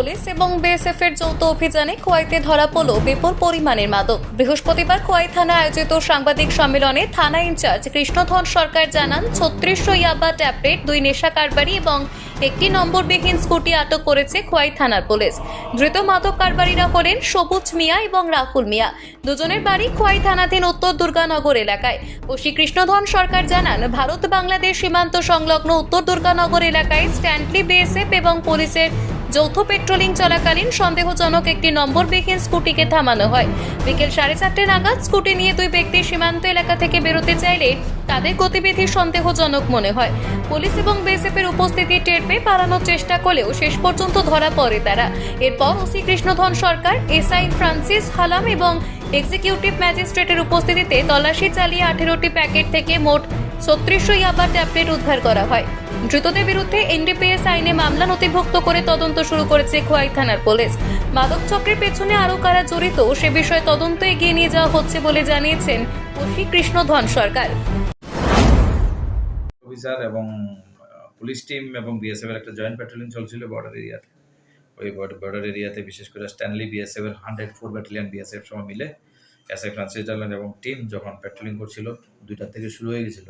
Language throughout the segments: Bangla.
পুলিশ এবং বিএসএফ এর যৌথ অভিযানে খোয়াইতে ধরা পড়ল বিপুল পরিমাণের মাদক। বৃহস্পতিবার খোয়াই থানা আয়োজিত সাংবাদিক সম্মেলনে থানা ইনচার্জ কৃষ্ণধন সরকার জানান ছত্রিশশো ইয়াবা ট্যাবলেট, দুই নেশা কারবারি এবং একটি নম্বরবিহীন স্কুটি আটক করেছে খোয়াই থানার পুলিশ। ধৃত মাদক কারবারিরা হলেন সবুজ মিয়া এবং রাহুল মিয়া। দুজনের বাড়ি খোয়াই থানাধীন উত্তর দুর্গানগর এলাকায়। ওসি কৃষ্ণধন সরকার জানান ভারত বাংলাদেশ সীমান্ত সংলগ্ন উত্তর দুর্গানগর এলাকায় স্ট্যান্ডলি বিএসএফ এবং পুলিশের যৌথ পেট্রোলিং চলাকালীন সন্দেহজনক একটি নম্বরবিহীন স্কুটিকে থামানো হয়। বিকেল সাড়ে চারটে নাগাদ স্কুটি নিয়ে দুই ব্যক্তি সীমান্ত এলাকা থেকে বেরোতে চাইলে তাদের গতিবিধি সন্দেহজনক মনে হয়। পুলিশ এবং বিএসএফ এর উপস্থিতি টের পেয়ে পালানোর চেষ্টা করলেও শেষ পর্যন্ত ধরা পড়ে তারা। এরপর OC Krishnadhan Sarkar, SI Francis Halam এবং এক্সিকিউটিভ ম্যাজিস্ট্রেটের উপস্থিতিতে তল্লাশি চালিয়ে আঠেরোটি প্যাকেট থেকে মোট ছত্রিশশো ইয়াবা ট্যাবলেট উদ্ধার করা হয়। ধৃতদের বিরুদ্ধে এনডিপিএস আইনে মামলা নথিভুক্ত করে তদন্ত শুরু করেছে খোয়াই থানার পুলিশ। মাদক চক্রের পেছনে আরও কারা জড়িত, সে বিষয়ে তদন্ত এগিয়ে নিয়ে যাওয়া হচ্ছে বলে জানিয়েছেন ওসি কৃষ্ণধন সরকার। অফিসার এবং পুলিশ টিম এবং বিএসএফ এর একটা জয়েন্ট প্যাট্রোলিং চলছিল বর্ডার এরিয়াতে। ওই বর্ডার এরিয়াতে বিশেষ করে স্ট্যানলি বিএসএফ এর হান্ড্রেড ফোর ব্যাটালিয়ান, বিএসএফ সহ মিলে, এস আই ফ্রান্সিস এবং টিম যখন প্যাট্রোলিং করছিল, দুইটার থেকে শুরু হয়ে গেছিল।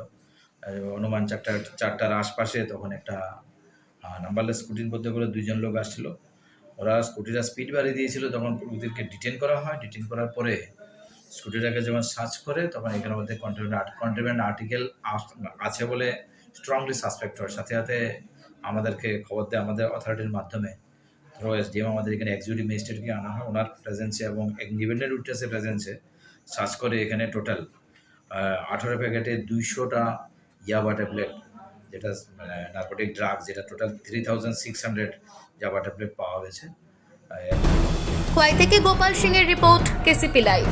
অনুমান চারটা চারটার আশপাশে তখন একটা নাম্বারলেস স্কুটির মধ্যে করে দুইজন লোক আসছিল। ওরা স্কুটিটা স্পিড বাড়িয়ে দিয়েছিল, তখন ওদেরকে ডিটেন করা হয়। ডিটেন করার পরে স্কুটিটাকে যখন সার্চ করে, তখন এখানের মধ্যে কন্টেনমেন্ট কন্টেনমেন্ট আর্টিকেল আছে বলে স্ট্রংলি সাসপেক্ট হয়। সাথে সাথে আমাদেরকে খবর দেয় আমাদের অথরিটির মাধ্যমে। ধরো এসডিএম আমাদের এখানে এক্সিকিউটিভ ম্যাজিস্ট্রেটকে আনা হয়। ওনার প্রেজেন্সে এবং এক ইন্ডিপেন্ডেন্ট উইটনেসের প্রেজেন্সে সার্চ করে এখানে টোটাল আঠেরো প্যাকেটে দুইশোটা ইয়াবা ট্যাবলেট যেটা নার্কোটিক ড্রাগ যেটা total three thousand six hundred ইয়াবা ট্যাবলেট পাওয়া গেছে। খোয়াই থেকে গোপাল সিং এর রিপোর্ট কেসিপি লাইভ